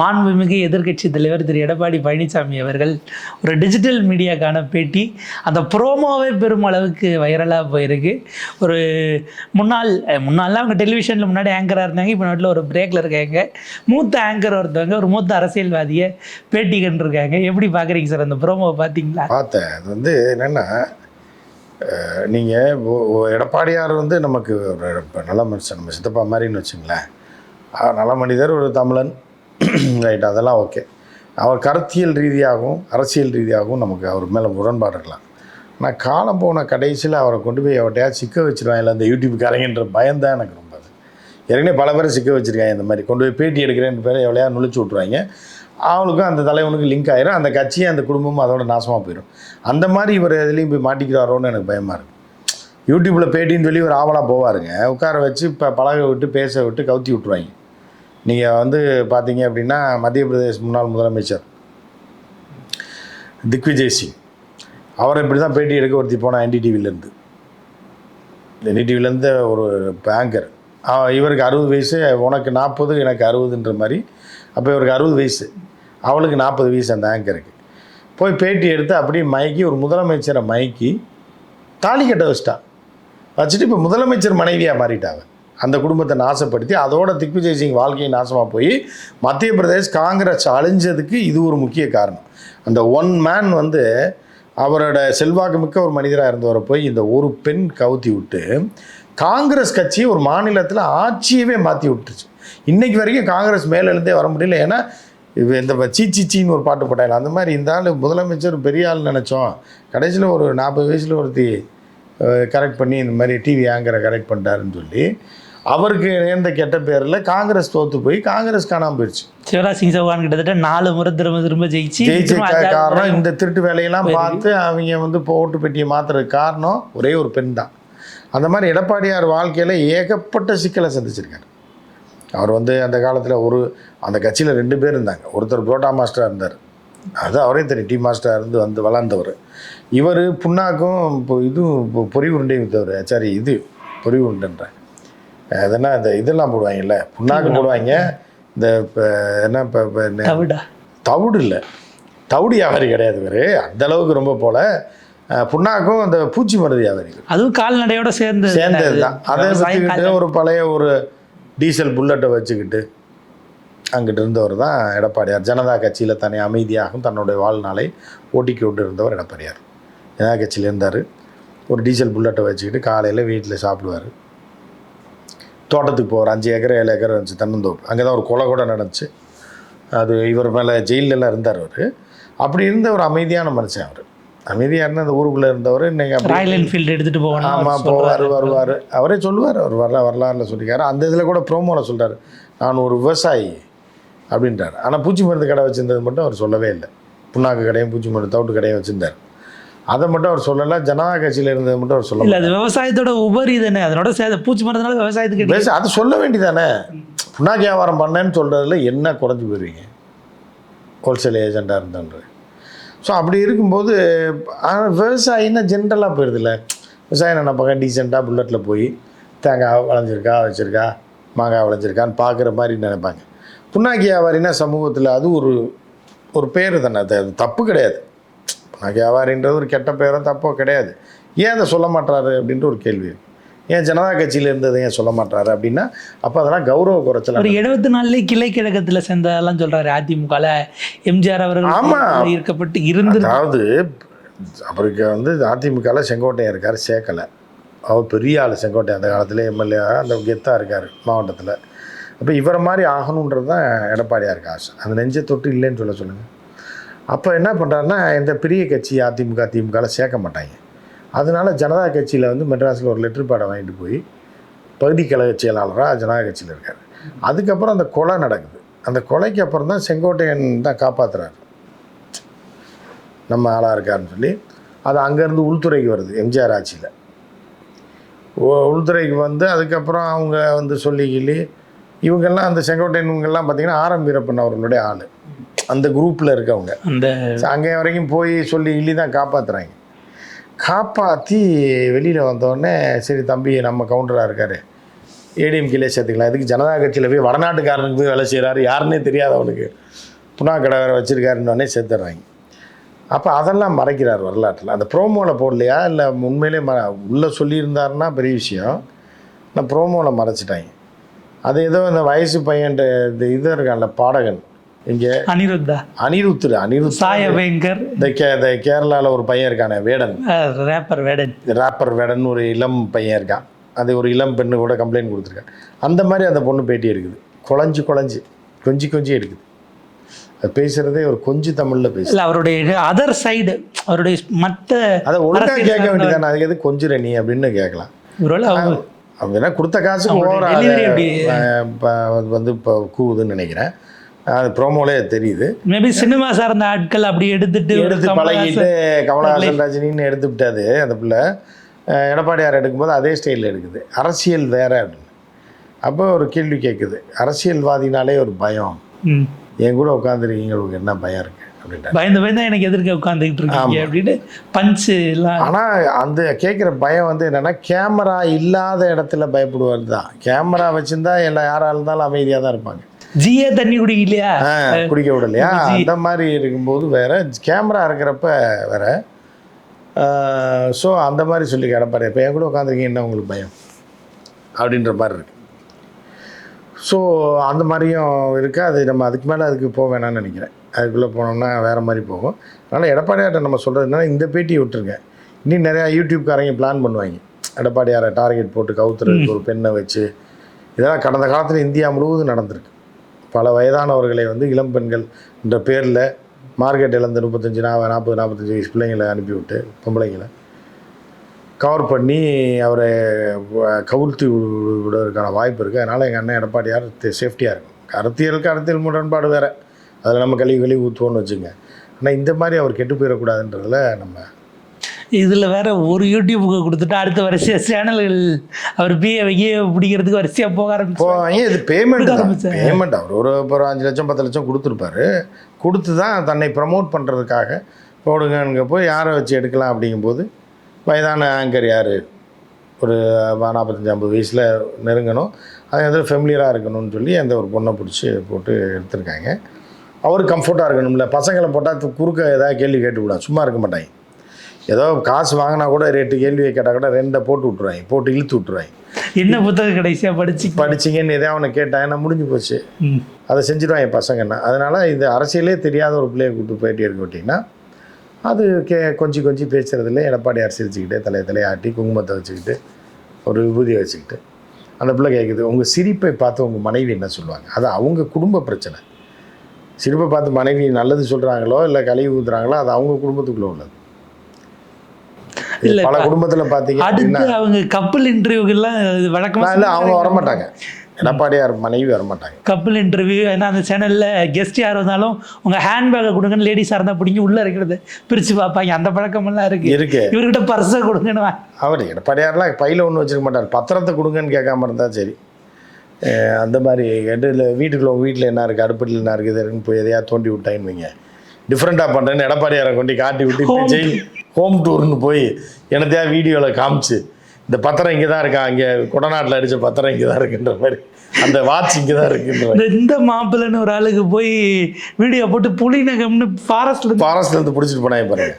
மாண்புமிகு எதிர்க்கட்சி தலைவர் திரு எடப்பாடி பழனிசாமி அவர்கள் ஒரு டிஜிட்டல் மீடியாக்கான பேட்டி. அந்த ப்ரோமோவே பெரும் அளவுக்கு வைரலாக போயிருக்கு. ஒரு முன்னாள் முன்னாள்லாம் அவங்க டெலிவிஷனில் முன்னாடி ஆங்கராக இருந்தாங்க இப்போ நாட்டில் ஒரு பிரேக்கில் இருக்காங்க. மூத்த ஆங்கர் ஒருத்தவங்க ஒரு மூத்த அரசியல்வாதியை பேட்டி கண்டிருக்காங்க. எப்படி பார்க்குறீங்க சார் அந்த ப்ரோமோவை பார்த்தீங்களா பார்த்தேன். அது வந்து என்னென்னா நீங்கள் எடப்பாடியார் வந்து நமக்கு ஒரு நல்ல மனுஷன் நம்ம சித்தப்பா மாதிரின்னு வச்சுங்களேன். நல்ல மனிதர் ஒரு தமிழன். ரைட் அதெல்லாம் ஓகே அவர் கருத்தியல் ரீதியாகவும் அரசியல் ரீதியாகவும் நமக்கு அவர் மேலே முரண்பாடு இருக்கலாம். ஆனால் காலம் போன கடைசியில் அவரை கொண்டு போய் அவர்கிட்டயா சிக்க வச்சிருவாங்கல்ல அந்த யூடியூப்காரங்கன்ற பயம்தான் எனக்கு ரொம்ப அது. ஏற்கனவே பல பேரை சிக்க வச்சுருக்காங்க இந்த மாதிரி. கொண்டு போய் பேட்டி எடுக்கிறேன்னு பேரை எவ்வளையா நுழைச்சி விட்ருவாங்க அவளுக்கும் அந்த தலைவனுக்கு லிங்க் ஆகிரும் அந்த கட்சியும் அந்த குடும்பமும் அதோட நாசமாக போயிடும் அந்த மாதிரி இவர் எதுலேயும் போய் மாட்டிக்கிறாரோன்னு எனக்கு பயமாக இருக்குது யூடியூப்பில் பேட்டின்னு சொல்லி ஒரு ஆவலாக போவாருங்க. உட்கார வச்சு இப்போ பழக விட்டு பேச விட்டு கவுத்தி விட்ருவாங்க நீங்கள் வந்து பார்த்தீங்க அப்படின்னா மத்திய பிரதேஷ் முன்னாள் முதலமைச்சர் திக்விஜய் சிங். அவரை இப்படி தான் பேட்டி எடுக்க ஒருத்தி போனால் என்டிடிவிலேருந்து என்டிடிவிலேருந்து ஒரு ஆங்கர் இவருக்கு அறுபது வயசு உனக்கு நாற்பது எனக்கு அறுபதுன்ற மாதிரி. அப்போ இவருக்கு அறுபது வயசு. அவளுக்கு நாற்பது வயசு அந்த ஆங்கருக்கு போய் பேட்டி எடுத்து அப்படியே மயக்கி ஒரு முதலமைச்சரை மயக்கி தாலி கட்ட வச்சிட்டான் வச்சுட்டு இப்போ முதலமைச்சர் மனைவியாக மாறிட்டாங்க. அந்த குடும்பத்தை நாசப்படுத்தி அதோட திக்விஜய் சிங் வாழ்க்கையை நாசமாக போய் மத்திய பிரதேஷ் காங்கிரஸ் அழிஞ்சதுக்கு இது ஒரு முக்கிய காரணம். அந்த ஒன் மேன் வந்து அவரோட செல்வாக்கு மிக்க ஒரு மனிதராக இருந்தவரை போய் இந்த ஒரு பெண் கவுத்தி விட்டு காங்கிரஸ் கட்சி ஒரு மாநிலத்தில் ஆட்சியவே மாற்றி விட்டுருச்சு. இன்னைக்கு வரைக்கும் காங்கிரஸ் மேலெழுந்தே வர முடியல. ஏன்னா இந்த சீ சீச்சின்னு ஒரு பாட்டு போட்டாங்க அந்த மாதிரி இந்த ஆள் முதலமைச்சர் பெரிய ஆள் நினச்சோம். கடைசியில் ஒரு நாற்பது வயசில் ஒருத்தி கரெக்ட் பண்ணி இந்த மாதிரி டிவி ஆங்கரை கரெக்ட் பண்ணிட்டாருன்னு சொல்லி அவருக்கு நேர்ந்த கெட்ட பேரில் காங்கிரஸ் தோற்று போய் காங்கிரஸ் காணாமல் போயிடுச்சு. சிவராஜ் சிங் சௌகான் கிட்டத்தட்ட நாலு முறை திரும்ப திரும்ப ஜெயிச்சு ஜெயிச்ச காரணம் இந்த திருட்டு வேலையெல்லாம் பார்த்து அவங்க வந்து இப்போ ஓட்டு பெட்டியை மாத்துறதுக்கு காரணம் ஒரே ஒரு பெண் தான். அந்த மாதிரி எடப்பாடியார் வாழ்க்கையில் ஏகப்பட்ட சிக்கலை சந்திச்சிருக்காரு. அவர் வந்து அந்த காலத்தில் ஒரு அந்த கட்சியில் ரெண்டு பேர் இருந்தாங்க. ஒருத்தர் புரோட்டா மாஸ்டராக இருந்தார். அது அவரே தெரியும். டீ மாஸ்டராக இருந்து வந்து வளர்ந்தவர். இவர் புண்ணாக்கும் இப்போ இதுவும் இப்போ பொறி உருண்டையும் விற்றவர் சாரி இது பொறி உருண்டைன்றேன் அதனா இந்த இதெல்லாம் போடுவாங்கல்ல? புண்ணாக்கு போடுவாங்க. இந்த இப்போ என்ன இப்போ இப்போ தவிடா. தவிடு இல்லை. தவிடு வியாபாரி கிடையாது இவர். அந்த அளவுக்கு ரொம்ப போல. புண்ணாக்கும் அந்த பூச்சி மருந்து வியாபாரி அதுவும் கால்நடையோட சேர்ந்து சேர்ந்தது தான். அதை வச்சுக்கிட்டு ஒரு பழைய ஒரு டீசல் புல்லட்டை வச்சுக்கிட்டு அங்கிட்டு இருந்தவர் தான் எடப்பாடியார். ஜனதா கட்சியில் தன்னை அமைதியாகவும் தன்னுடைய வாழ்நாளை ஓட்டிக்கி விட்டு இருந்தவர் எடப்பாடியார். ஜனதா கட்சியில் இருந்தார். ஒரு டீசல் புல்லட்டை வச்சுக்கிட்டு காலையில் வீட்டில் சாப்பிடுவார். தோட்டத்துக்கு போவார் அஞ்சு ஏக்கர் ஏழு ஏக்கர் இருந்துச்சு தென்னந்தோப்பு. அங்கே தான் ஒரு கொலை கூட நடந்துச்சு. அது இவர் மேலே ஜெயிலெலாம் இருந்தார் அவர். அப்படி இருந்த ஒரு அமைதியான மனுஷன் அவர். அமைதியாக இருந்த அந்த ஊருக்குள்ளே இருந்தவர் இன்னைக்கு அப்படி ராயல் என்ஃபீல்டு எடுத்துட்டு போகணும் ஆமாம் போவார் வருவார். அவரே சொல்லுவார் அவர் வரல வரலாறுல சொல்லிக்காரு. அந்த இதில் கூட ப்ரோமோவில் சொல்றாரு நான் ஒரு விவசாயி அப்படின்றார். ஆனால் பூச்சி மருந்து கடை வச்சிருந்தது மட்டும் அவர் சொல்லவே இல்லை. புண்ணாக்கு கடையும் பூச்சி மருந்து தவிட்டு கடையும் வச்சிருந்தார். அதை மட்டும் அவர் சொல்லலை ஜனதா கட்சியில் இருந்தது மட்டும் அவர் சொல்ல இல்ல அது விவசாயத்தோட உபரி தானே. அதனோட சேர்ந்த பூச்சி மரத்தினால விவசாயத்துக்கு பேச அது சொல்ல வேண்டியதானே. புண்ணாக்கு வியாபாரம் பண்ணேன்னு சொல்கிறதுல என்ன குறைஞ்சி போயிருவீங்க? ஹோல்சேல் ஏஜெண்ட்டாக இருந்தன்ற ஸோ அப்படி இருக்கும்போது ஆனால் விவசாயின்னா ஜென்ரலாக போயிடுதுல்ல விவசாயம் என்ன பக்கம் டீசெண்டாக புல்லட்டில் போய் தேங்காய் விளைஞ்சிருக்கா வச்சுருக்கா மாங்காய் விளைஞ்சிருக்கான்னு பார்க்குற மாதிரி நினைப்பாங்க. புண்ணாக்கி வியாபாரின்னா சமூகத்தில் அது ஒரு ஒரு பேர் தானே. அது தப்பு கிடையாது. வியாபாரின்றது ஒரு கெட்ட பேரோ தப்போ கிடையாது. ஏன் அதை சொல்ல மாட்டாரு அப்படின்ட்டு ஒரு கேள்வி. இருக்கு. ஏன் ஜனதா கட்சியில் இருந்ததை ஏன் சொல்ல மாட்டாரு அப்படின்னா அப்போ அதெல்லாம் கௌரவ குறைச்சல் ஒரு எழுபத்தி நாலுலேயே கிளை கழகத்துல சேர்ந்ததெல்லாம் சொல்றாரு அதிமுகல. எம்ஜிஆர் அவர்கள் ஆமா. ஈர்க்கப்பட்டு இருந்து அதாவது அவருக்கு வந்து அதிமுகவில் செங்கோட்டையன் இருக்கார் சேர்க்கலை. அவர் பெரிய ஆள் செங்கோட்டையன். அந்த காலத்தில் எம்எல்ஏ அந்த கெத்தாக இருக்கார் மாவட்டத்தில். அப்போ இவரை மாதிரி ஆகணுன்றது தான் எடப்பாடியாருக்கு ஆசை. அந்த நெஞ்சை தொட்டு இல்லைன்னு சொல்ல சொல்லுங்கள் அப்போ என்ன பண்ணுறாருன்னா இந்த பெரிய கட்சி அதிமுக திமுகவில் சேர்க்க மாட்டாங்க. அதனால ஜனதா கட்சியில் வந்து மெட்ராஸில் ஒரு லெட்டர் பேடை வாங்கிட்டு போய் பகுதி கழக செயலாளராக ஜனதா கட்சியில் இருக்கார். அதுக்கப்புறம் அந்த கொலை நடக்குது. அந்த கொலைக்கு அப்புறம் தான் செங்கோட்டையன் தான் காப்பாற்றுறாரு நம்ம ஆளாக இருக்காருன்னு சொல்லி அது அங்கேருந்து உள்துறைக்கு வருது எம்ஜிஆர் ஆட்சியில். உள்துறைக்கு வந்து அதுக்கப்புறம் அவங்க வந்து சொல்லிக்கிள்ளி இவங்கெல்லாம் அந்த செங்கோட்டையன் இவங்கெல்லாம் பார்த்திங்கன்னா ஆரம் வீரப்பன் அவர்களுடைய ஆள். அந்த குரூப்பில் இருக்கவங்க. அந்த அங்கே வரைக்கும் போய் சொல்லி இள்ளி தான் காப்பாற்றுறாங்க காப்பாற்றி வெளியில் வந்தோடனே சரி தம்பி நம்ம கவுண்டராக இருக்காரு. ஏடிஎம்கேலே சேர்த்துக்கலாம். இதுக்கு ஜனதா கட்சியில் போய் வடநாட்டுக்காரனுக்கு போய் வேலை செய்கிறாரு யாருன்னே தெரியாது அவனுக்கு புனா கடை வேறு வச்சுருக்காருன்னொடனே சேர்த்துட்றாங்க அப்போ அதெல்லாம் மறைக்கிறார் வரலாற்றில். அந்த ப்ரோமோவில் போடலையா? இல்லை உண்மையிலே ம உள்ளே சொல்லியிருந்தாருன்னா பெரிய விஷயம். நான் ப்ரோமோவில் மறைச்சிட்டாங்க. அது ஏதோ இந்த வயசு பையன்ட்டு இந்த இது இருக்கான்ல பாடகன். இங்கே அனிருத்தா. அனிருத் சாய பயங்கர் இந்த கே இந்த கேரளாவில் ஒரு பையன் இருக்கானே வேடன். ரேப்பர் வேடன். ராப்பர் வேடன் ஒரு இளம் பையன் இருக்கான். அது ஒரு இளம் பெண்ணு கூட கம்ப்ளைண்ட் கொடுத்துருக்கான். அந்த மாதிரி அந்த பொண்ணு பேட்டி எடுக்குது. குழஞ்சு குழஞ்சு கொஞ்சி கொஞ்சி எடுக்குது. அது பேசுகிறதே ஒரு கொஞ்சி தமிழில் பேசு இல்ல அவருடைய அதர் சைடு அவருடைய மற்ற அதை ஒழுங்காக கேட்க வேண்டியதானே அதுக்கு எது கொஞ்சிற நீ அப்படின்னு கேட்கலாம். அவங்க என்ன கொடுத்த எப்படி? வந்து இப்போ கூவுதுன்னு நினைக்கிறேன். அது ப்ரோமோலே தெரியுது. மேபி சினிமா சார்ந்த ஆட்கள் அப்படி எடுத்துட்டு எடுத்து பழகிட்டு கமலஹாசன் ரஜினின்னு எடுத்து விட்டாது அந்த பிள்ளை. எடப்பாடியார் எடுக்கும்போது அதே ஸ்டைலில் எடுக்குது. அரசியல் வேற அப்படின்னு அப்போ ஒரு கேள்வி கேட்குது அரசியல்வாதினாலே ஒரு பயம். என் கூட உட்காந்துருக்கீங்க உங்களுக்கு என்ன பயம் இருக்குது அப்படின்ட்டு பயந்து பயந்து எனக்கு எதிர்க்க உட்காந்துக்கிட்டு இருக்கீங்க. அப்படின்னு பஞ்சு எல்லாம் ஆனால் அந்த கேட்குற பயம் வந்து என்னென்னா கேமரா இல்லாத இடத்துல பயப்படுவார் தான். கேமரா வச்சுருந்தா எல்லா யாராக இருந்தாலும் அமைதியாக தான் இருப்பாங்க. ஜியே தண்ணி குடிக்கலையா ஆ, குடிக்க விடலையா. அந்த மாதிரி இருக்கும்போது வேற கேமரா இருக்கிறப்ப வேற. ஸோ அந்த மாதிரி சொல்லி கிடப்பாரு. இப்போ என் கூட உட்காந்துருக்கீங்க என்ன உங்களுக்கு பயம்? அப்படின்ற மாதிரி இருக்கு. ஸோ அந்த மாதிரியும் இருக்குது அது நம்ம அதுக்கு மேலே அதுக்கு போக வேணாம்னு நினைக்கிறேன். அதுக்குள்ளே போனோம்னா வேறு மாதிரி போகும். அதனால் எடப்பாடியார்ட்ட நம்ம சொல்கிறது என்னன்னா இந்த பேட்டியை விட்டுருங்க. இன்னும் நிறையா யூடியூப்காரங்க பிளான் பண்ணுவாங்க. எடப்பாடியாரை டார்கெட் போட்டு கவுத்துறதுக்கு ஒரு பெண்ணை வச்சு இதெல்லாம் கடந்த காலத்தில் இந்தியா முழுவதும் நடந்திருக்கு. பல வயதானவர்களை வந்து இளம் பெண்கள் என்ற பேரில் மார்க்கெட் இழந்து முப்பத்தஞ்சு நா நாற்பது நாற்பத்தஞ்சு வயசு பிள்ளைங்களை அனுப்பிவிட்டு பொம்பளைங்களை கவர் பண்ணி அவரை கவுழ்த்தி விடுவதற்கான வாய்ப்பு இருக்குது அதனால் எங்கள் அண்ணன் எடப்பாடியார் சேஃப்டியாக இருக்கும் அரசியலுக்கு அரசியல் முரண்பாடு வேறு. அதில் நம்ம கழுவி கழுவி ஊற்றுவோன்னு வச்சுங்க ஆனால் இந்த மாதிரி அவர் கெட்டு போயிடக்கூடாதுன்றதில் நம்ம இதுல வேற ஒரு யூடியூபுக்கு கொடுத்துட்டு அடுத்த வரிசையா சேனல்கள் அவர் பிஏ வைய பிடிக்கிறதுக்கு வரிசையா போக ஆரம்பிச்சு. இது பேமெண்ட் தான். ஆரம்பிச்சாரு. பேமெண்ட் அவர் ஒரு ஒரு அஞ்சு லட்சம் பத்து லட்சம் கொடுத்துருப்பாரு. கொடுத்து தான் தன்னை ப்ரமோட் பண்ணுறதுக்காக போடுங்கங்க போய் யாரை வச்சு எடுக்கலாம் அப்படிங்கும்போது வயதான ஆங்கர் யார்? ஒரு நாற்பத்தஞ்சு ஐம்பது வயசில் நெருங்கணும். அது எதாவது ஃபெமிலியராக இருக்கணும்னு சொல்லி அந்த ஒரு பொண்ணை பிடிச்சி போட்டு எடுத்திருக்காங்க. அவர் கம்ஃபர்ட்டாக இருக்கணும்ல. பசங்களை போட்டால் குறுக்க ஏதாவது கேள்வி கேட்டு விடா சும்மா இருக்க மாட்டாங்க. ஏதோ காசு வாங்கினா கூட ரெண்டு கேள்வியை கேட்டால் கூட ரெண்டை போட்டு விட்ருவாங்க போட்டு இழுத்து விட்ருவாங்க என்ன புத்தகம் கடைசியா படிச்சு படிச்சிங்கன்னு எதாவது அவனை கேட்டாங்கன்னா முடிஞ்சு போச்சு. அதை செஞ்சிடுவாங்க பசங்கன்னா அதனால் இது அரசியலே தெரியாத ஒரு பிள்ளையை கூப்பிட்டு பேட்டி எடுக்க விட்டிங்கன்னா அது கே கொஞ்சம் கொஞ்சம் பேசுகிறதுல எடப்பாடியார் சிரிச்சுக்கிட்டு தலையை தலையாட்டி குங்குமத்தை வச்சுக்கிட்டு ஒரு விபூதியை வச்சுக்கிட்டு அந்த பிள்ளை கேட்குது உங்கள் சிரிப்பை பார்த்து உங்கள் மனைவி என்ன சொல்லுவாங்க? அது அவங்க குடும்ப பிரச்சனை. சிரிப்பை பார்த்து மனைவி நல்லது சொல்கிறாங்களோ இல்லை கழுவி ஊத்துறாங்களோ அது அவங்க குடும்பத்துக்குள்ளே உள்ளது. இல்ல, பல குடும்பத்தில் அப்படின்னா அடுத்து அவங்க கப்பல் இன்டர்வியூக்கெல்லாம் வழக்கமா இல்லை அவங்க வரமாட்டாங்க. எடப்பாடியார் மனைவி வரமாட்டாங்க. கப்பல் இன்டர்வியூ ஏன்னா அந்த சேனல்ல கெஸ்ட் யார் வந்தாலும் உங்க ஹேண்ட்பேக்கை கொடுங்கன்னு லேடிஸாக இருந்தால் பிடிங்கி உள்ள இருக்கிறது பிரிச்சு பார்ப்பாங்க. அந்த பழக்கமெல்லாம் இருக்கு. இருக்கு. இவர்கிட்ட பர்ஸை கொடுங்கன்னு அவர் எடப்பாடியார்லாம் பையில் ஒன்றும் வச்சிருக்க மாட்டார். பத்திரத்தை கொடுங்கன்னு கேட்காம இருந்தால் சரி. அந்த மாதிரி இடையில வீட்டுக்குள்ள உங்கள் வீட்டில் என்ன இருக்குது அடுப்படியில் என்ன இருக்குது போய் எதையா தோண்டி விட்டாயின்னு வைங்க. டிஃப்ரெண்ட்டாக பண்ணுறேன்னு எடப்பாடியாரை கொண்டு காட்டி விட்டு ஜெயில் ஹோம் டூர்னு போய் என்னத்தையா வீடியோவில் காமிச்சு இந்த பத்திரம் இங்கே தான் இருக்கா இங்கே குடநாட்டில் அடித்த பத்திரம் இங்கே தான் இருக்குன்ற மாதிரி அந்த வாட்ச் இங்கே தான் இருக்குன்ற மாதிரி. இந்த மாப்பிள்ளைன்னு ஒரு ஆளுக்கு போய் வீடியோ போட்டு புலிநகம்னு ஃபாரஸ்ட்ல ஃபாரஸ்ட்ல இருந்து பிடிச்சிட்டு போனாங்க பாருங்க.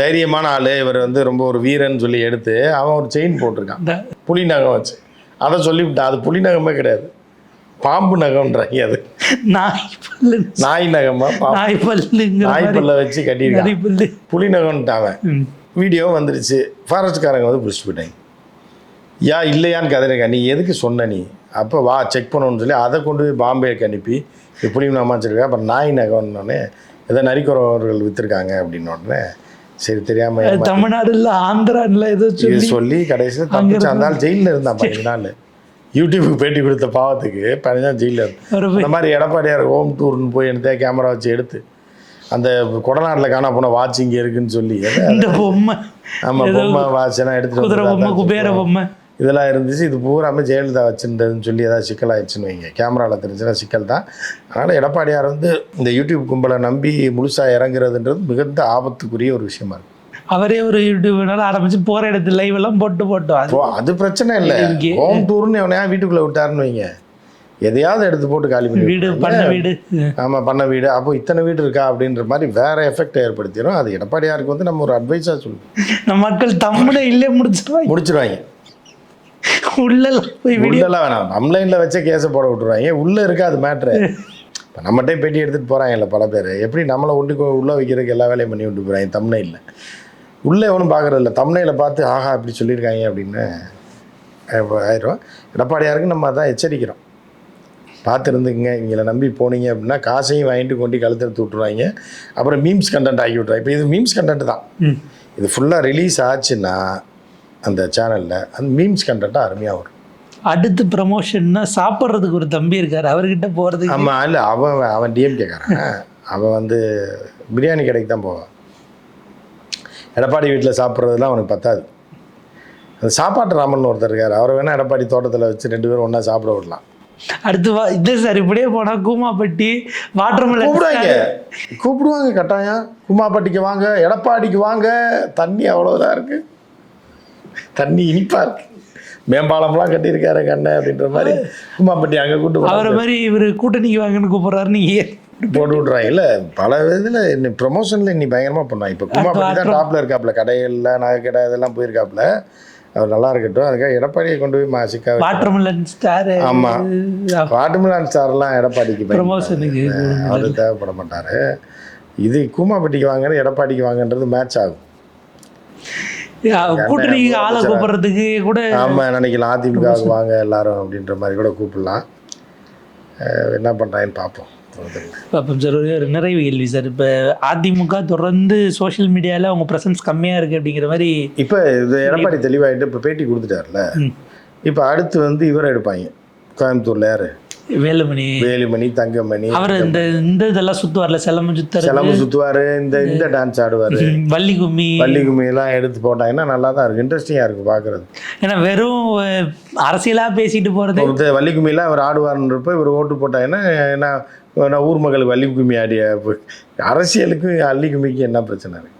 தைரியமான ஆள் இவர் வந்து ரொம்ப ஒரு வீரன் சொல்லி எடுத்து அவன் ஒரு செயின் போட்டிருக்கான். புலி நகம் வச்சு. அதை சொல்லிவிட்டான் அது புலி நகமே கிடையாது. பாம்பு நகம்ன்றாங்க அது. நாய் பல்லு. நாய் நகமா நாய் பல்லுங்கிற நாய் பல்ல வச்சு கட்டியிருக்கான். நாய் பல்லு. புலி ம். வீடியோ வந்துருச்சு. ஃபாரஸ்ட்காரங்க வந்து பிடிச்சிட்டு போயிட்டாங்க. யா இல்லையான்னு கதைருக்கா நீ எதுக்கு சொன்ன நீ? அப்போ வா செக் பண்ணணும்னு சொல்லி அதை கொண்டு போய் பாம்பேக்கு அனுப்பி இது புலி நகமா வச்சிருக்கா. அப்புறம் நாய் நகம்னோடனே ஏதோ நரிக்குறவர்கள் விற்றுருக்காங்க அப்படின்னு உடனே சரி தெரியாம அது தமிழ்நாடு இல்ல ஆந்திரா இல்ல ஏதோ சொல்லி கடைசியில் தப்பிச்சு அந்த ஆள் ஜெயிலில் இருந்தான் பதினஞ்சு நாள் யூடியூபுக்கு பேட்டி கொடுத்த பாவத்துக்கு பதினஞ்சு நாள் ஜெயிலில் அந்த மாதிரி எடப்பாடியார் ஹோம் டூர்னு போய் எடுத்தே கேமரா வச்சு எடுத்து அந்த கொடநாட்டில் காணா போன வாட்ச் இங்கே இருக்குன்னு சொல்லி இந்த பொம்மை. ஏதோ பொம்மை வாட்ச் எல்லாம் எடுத்துட்டு குதிரை பொம்மை வந்து குபேர பொம்மை. இதெல்லாம் இருந்துச்சு இது பூராமே ஜெயலலிதா வச்சுருந்ததுன்னு சொல்லி ஏதாவது சிக்கலாயிடுச்சுன்னு வைங்க. கேமராவில் தெரிஞ்சுன்னா சிக்கல் தான். அதனால் எடப்பாடியார் வந்து இந்த யூடியூப் கும்பலை நம்பி முழுசாக இறங்குறதுன்றது மிகுந்த ஆபத்துக்குரிய ஒரு விஷயமா இருக்கு. அவரே ஒரு யூடியூப்னால ஆரம்பிச்சு போற இடத்துல லைவ் எல்லாம் போட்டு போட்டோம். அது பிரச்சனை இல்லை. ஹோம் டூர்னு எவனையா வீட்டுக்குள்ளே விட்டாருன்னு வைங்க. எதையாவது எடுத்து போட்டு காலி பண்ணி வீடு. பண்ண வீடு. ஆமாம் பண்ண வீடு. அப்போ இத்தனை வீடு இருக்கா அப்படின்ற மாதிரி வேற எஃபெக்ட் ஏற்படுத்திடும். அது எடப்பாடியாருக்கு வந்து நம்ம ஒரு அட்வைஸாக சொல்லுவோம் நம்ம மக்கள் தம்முட இல்லே முடிச்சிருவாங்க. முடிச்சிருவாங்க. உள்ள போய் உள்ளெல்லாம் வேணாம். ஆன்லைனில் வச்ச கேஸை போட விட்டுருவாங்க. உள்ளே இருக்கா அது மேட்ரு இப்போ நம்மகிட்டே பேட்டி எடுத்துகிட்டு போகிறாங்கல்ல பல பேர். எப்படி நம்மளை ஒண்டி உள்ளே வைக்கிறதுக்கு எல்லா வேலையும் பண்ணி விட்டு போகிறாங்க தம்னையில் உள்ளே எவனும் பார்க்குறது இல்லை. தம்னையில் பார்த்து ஆஹா இப்படி சொல்லியிருக்காங்க அப்படின்னு ஆயிரும். எடப்பாடியாருக்கு நம்ம அதான் எச்சரிக்கிறோம். பார்த்துருந்துங்க இவங்களை நம்பி போனீங்க அப்படின்னா காசையும் வாங்கிட்டு கொண்டு கழுத்தெடுத்து விட்ருவாங்க அப்புறம் மீம்ஸ் கண்டென்ட் ஆக்கி விட்ருவாங்க இப்போ இது மீம்ஸ் கண்டென்ட் தான். இது ஃபுல்லாக ரிலீஸ் ஆச்சுன்னா அந்த சேனலில் அந்த மீம்ஸ் கண்டென்ட்டாக அருமையாக வரும். அடுத்து ப்ரமோஷன்னா சாப்பிட்றதுக்கு ஒரு தம்பி இருக்காரு. அவர்கிட்ட போறதுக்கு. ஆமாம் இல்லை அவன் அவன் டிஎம் கேட்குறான் அவன் வந்து பிரியாணி கடைக்கு தான் போவான். எடப்பாடி வீட்டில் சாப்பிட்றதுலாம் அவனுக்கு பத்தாது. அந்த சாப்பாட்டு ராமன் ஒருத்தர் இருக்கார். அவரை வேணால் எடப்பாடி தோட்டத்தில் வச்சு ரெண்டு பேரும் ஒன்றா சாப்பிட விடலாம். அடுத்து வா இதே சார் இப்படியே போனா கூமாப்பட்டி வாட்டர்மெலன் கூப்பிடுவாங்க. கூப்பிடுவாங்க கட்டாயம். குமாப்பட்டிக்கு வாங்க எடப்பாடிக்கு வாங்க. தண்ணி அவ்வளோதான் இருக்கு. தண்ணி இனிப்பா இருக்கு. மேம்பாலம்லாம் கட்டியிருக்காரு கண்ணை அப்படின்ற மாதிரி குமாப்பட்டி அங்கே கூட்டு அவரை மாதிரி இவர் கூட்டணிக்கு வாங்கன்னு கூப்பிடுறாரு நீங்க. போட்டு விட்றாங்க இல்லை பல இதில் இன்னும் ப்ரொமோஷனில் இன்னி பயங்கரமாக பண்ணாங்க இப்போ குமாப்பட்டி தான் டாப்பில் இருக்காப்புல கடைகளில் நகை கடை இதெல்லாம் போயிருக்காப்புல அவர் நல்லா இருக்கட்டும். அதுக்காக எடப்பாடியை கொண்டு போய் மா சிக்கா வாட்டர்மெலன் ஸ்டார் ஆமா. வாட்டர்மிலான் ஸ்டார்லாம் எடப்பாடிக்கு ப்ரமோஷனுக்கு அவர் தேவைப்பட மாட்டார். இது கூமாப்பட்டிக்கு வாங்கன்னு எடப்பாடிக்கு வாங்கன்றது மேட்ச் ஆகும். கூட்டணிக்கு ஆளை கூப்பிடுறதுக்கு கூட ஆமாம் நினைக்கலாம் அதிமுகவுக்கு வாங்க எல்லாரும் அப்படின்ற மாதிரி கூட கூப்பிடலாம். என்ன பண்ணுறாங்கன்னு பார்ப்போம். பாப்போம் சார் ஒரே நிறைவு கேள்வி சார் இப்போ அதிமுக தொடர்ந்து சோஷியல் மீடியாவில் அவங்க ப்ரெசன்ஸ் கம்மியாக இருக்குது அப்படிங்கிற மாதிரி இப்போ இது எடப்பாடி தெளிவாயிட்டு இப்போ பேட்டி கொடுத்துட்டார்ல. இப்போ அடுத்து வந்து இவரை எடுப்பாங்க. கோயம்புத்தூர்ல யாரு? வேலுமணி. வேலுமணி தங்கமணி அவர் இந்த இந்த இதெல்லாம் சுற்றுவார்ல செல்லம்ம சுத்தர் சிலம்பு சுத்துவாரு இந்த இந்த டான்ஸ் ஆடுவாரு. வள்ளி கும்மி பள்ளி கும்மியெல்லாம் எடுத்து போட்டாங்கன்னா நல்லா தான் இருக்கு. இன்ட்ரெஸ்டிங்காக இருக்கு பார்க்கறது ஏன்னா வெறும் அரசியலா பேசிட்டு போறது வள்ளி கும்மியெல்லாம் அவர் ஆடுவார்ன்றப்ப இவர் ஓட்டு போட்டாங்கன்னா என்ன நான் ஊர் மக்களுக்கு வள்ளி கும்மி ஆடிய அரசியலுக்கு அள்ளி கும்மிக்கு என்ன பிரச்சனை இருக்கு?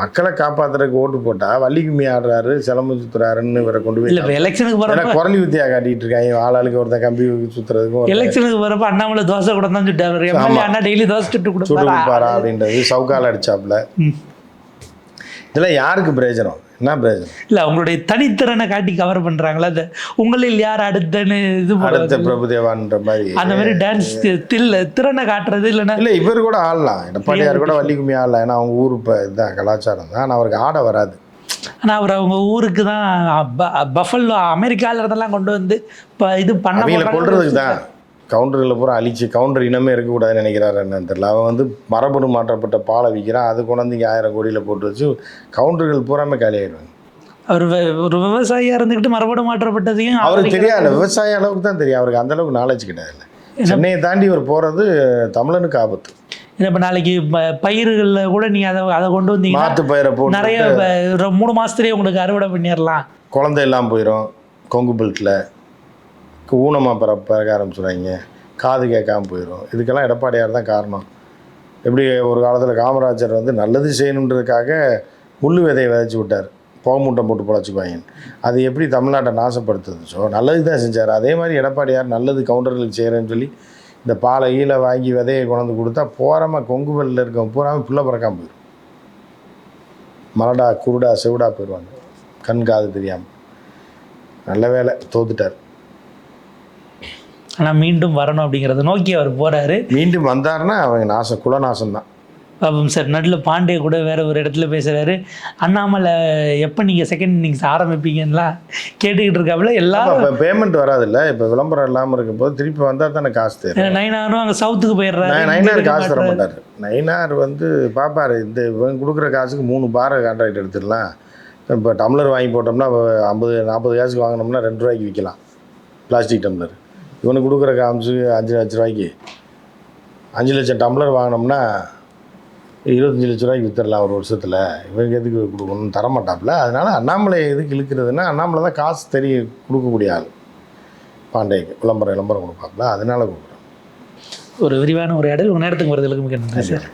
மக்களை காப்பாத்துறதுக்கு ஓட்டு போட்டா வள்ளி கும்மி ஆடுறாரு சிலம்பு சுத்துறாருன்னு இவரை கொண்டு போய் எலெக்ஷனுக்கு போறப்ப குரலி வித்தியா காட்டிட்டு இருக்காங்க. ஆளாளுக்கு ஒருத்தன் கம்பி சுத்துறதுக்கும் எலெக்ஷனுக்கு போறப்ப அண்ணாமலை தோசை கூட தான் சுட்டாரு. அண்ணா டெய்லி தோசை சுட்டு கொடுப்பாரா? அப்படின்றது. சவுக்கால் அடிச்சாப்புல. இதெல்லாம் யாருக்கு பிரயோஜனம்? இல்ல அவங்களுடைய தனித்திறனை காட்டி கவர் பண்றாங்களா? அது உங்களில் யார் அடுத்தன்னு இது அடுத்த பிரபுதேவான்ற மாதிரி. அந்த மாதிரி டான்ஸ் தில் திறனை காட்டுறது இல்லைன்னா? இல்லை இவர் கூட ஆடலாம். எடப்பாடியார் கூட வள்ளி கும்மி ஆடலாம். ஏன்னா அவங்க ஊர் இப்போ இதுதான் கலாச்சாரம் தான். ஆனால் அவருக்கு ஆட வராது. ஆனா அவர் அவங்க ஊருக்கு தான் பஃபல்லோ அமெரிக்கால இருந்தெல்லாம் கொண்டு வந்து இப்போ இது பண்ண. கொள்றதுக்கு தான். கவுண்டர்களை பூரா அழிச்சு கவுண்டர் இனமே இருக்கக்கூடாதுன்னு நினைக்கிறாரு என்னன்னு தெரியல. அவன் வந்து மரபணு மாற்றப்பட்ட பாலை விற்கிறான். அது கொண்டாந்து இங்கே ஆயிரம் கோடியில் போட்டு வச்சு கவுண்டர்கள் பூராமே காலி ஆயிடுவாங்க. அவர் ஒரு விவசாயியா இருந்துகிட்டு மரபணு மாற்றப்பட்டதையும் அவருக்கு தெரியாது. விவசாய அளவுக்கு தான் தெரியும். அவருக்கு அந்த அளவுக்கு நாலேஜ் கிடையாது சென்னையை தாண்டி இவர் போகிறது தமிழனுக்கு ஆபத்து. இப்ப நாளைக்கு பயிர்கள்ல கூட நீங்க அதை அதை கொண்டு வந்தீங்கன்னா மாத்து பயிரை போட்டு நிறைய மூணு மாசத்துலயே உங்களுக்கு அறுவடை பண்ணிடலாம். குழந்தை எல்லாம் போயிடும் கொங்கு பெல்ட்டில் ஊனமாக பிற பிறக்க ஆரம்பிச்சுடுவாங்க காது கேட்காம போயிடும் இதுக்கெல்லாம் எடப்பாடியார் தான் காரணம். எப்படி ஒரு காலத்தில் காமராஜர் வந்து நல்லது செய்யணுன்றதுக்காக முள்ளு விதையை விதைச்சி விட்டார். புகை மூட்டை போட்டு பொழைச்சிக்குவாங்க அது எப்படி தமிழ்நாட்டை நாசப்படுத்துச்சோ நல்லது தான் செஞ்சார். அதே மாதிரி எடப்பாடியார் நல்லது கவுண்டர்களுக்கு செய்கிறேன்னு சொல்லி இந்த பாலை ஈழ வாங்கி விதையை கொண்டாந்து கொடுத்தா போகாமல் கொங்கு வெளில இருக்கவங்க பூராமல் புள்ள பிறக்காமல் போயிடும் மலடா குருடா செவிடா போயிடுவாங்க. கண் காது தெரியாமல் நல்ல வேலை தோத்துட்டார். ஆனா மீண்டும் வரணும் அப்படிங்கறத நோக்கி அவர் போறாரு. மீண்டும் வந்தாருன்னா அவங்க நாசம் குலநாசம் தான் சார் நடுவில் பாண்டே கூட வேற ஒரு இடத்துல பேசுறாரு. அண்ணாமலை எப்போ நீங்க செகண்ட் இன்னிங்ஸ் ஆரம்பிப்பீங்கன்னா கேட்டுக்கிட்டு இருக்காப்புல எல்லாரும் இப்போ பேமெண்ட் வராதுல்ல இப்போ விளம்பரம் இல்லாமல் இருக்கும்போது திருப்பி வந்தால் தானே காசு தரும் நைனாரும் அங்க சவுத்துக்கு போயிடுறாரு. நைனார் காசு தர மாட்டாரு. நைனார் வந்து பார்ப்பாரு இந்த இவன் கொடுக்குற காசுக்கு மூணு பார கான்ட்ராக்ட் எடுத்துடலாம். இப்போ டம்ளர் வாங்கி போட்டோம்னா ஐம்பது நாற்பது காசுக்கு வாங்கினோம்னா ரெண்டு ரூபாய்க்கு விற்கலாம் பிளாஸ்டிக் டம்ளர் இவனுக்கு கொடுக்குற காசு அஞ்சு லட்ச ரூபாய்க்கு. அஞ்சு லட்சம் டம்ளர் வாங்கினோம்னா இருபத்தஞ்சி லட்ச ரூபாய்க்கு வித்துடலாம் ஒரு வருஷத்தில். இவங்க எதுக்கு கொடுக்கணும்? தரமாட்டாப்புல. அதனால் அண்ணாமலை எதுக்கு இழுக்கிறதுன்னா அண்ணாமலை தான் காசு தெரிய கொடுக்கக்கூடிய ஆள். பாண்டேக்கு விளம்பரம் விளம்பரம் கொடுப்பாப்புல. அதனால கொடுக்குறேன் ஒரு விரிவான உரையாடல். உங்கள் நேரத்துக்கு வருதலுக்கு மிக நன்றி. சார்.